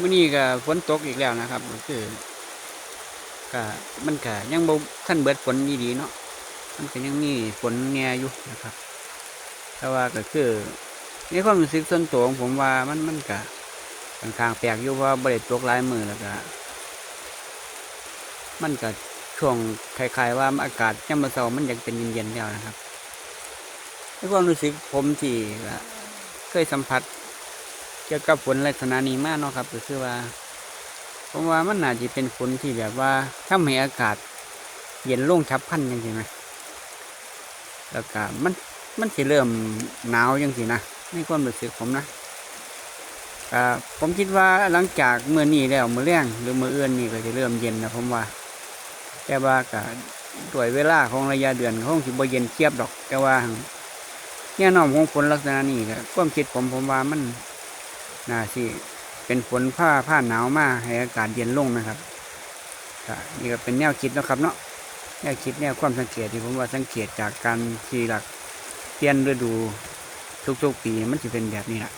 มื่อนี้ก็ฝนตกอีกแล้วนะครับก็คือก็มันก็ยังบ่ท่านเบิดฝนดีๆเนาะมันก็ยังมีฝนแง่อยู่นะครับ แต่ว่าก็คือในความรู้สึกส่วนตัวของผมว่ามันมันก็ค่อนข้างแปลกอยู่เพราะว่าบ่ได้ตกหลายมือแล้วก็มันก็ช่วงคล้ายๆว่าอากาศยามมื้อเช้ามันยังเป็นเย็นๆแล้วนะครับในความรู้สึกผมที่เคยสัมผัส เกี่ยวกับฝนลักษณะนี้มากเนาะครับก็คือว่าผมว่ามันน่าจะเป็นฝนที่แบบว่าทำให้อากาศ เย็นลงฉับพันยังไงไหมแล้วก็มันมันจะเริ่มหนาวยังสินะในความรู้สึกผมนะผมคิดว่าหลังจากเมื่อนี้แล้วเมื่อแรงหรือเมื่อเอื้อนนี่ก็จะเริ่มเย็นนะผมว่า แต่ว่าก็ด้วยเวลาของระยะเดือนคงสิบ่เย็นเทียบดอก แต่ว่าเนี่ยน้อมของฝนลักษณะนี้ก็ความคิดผมผมว่ามัน น่าสิเป็นฝนผ้าผ้าหนาวมากให้อากาศเย็นลงนะครับนี่ก็เป็นแนวคิดนะครับเนาะแนวคิดแนวความสังเกตที่ผมว่าสังเกตจากการที่หลักเปลี่ยนฤดูทุกๆปีมันจะเป็นแบบนี้แหละ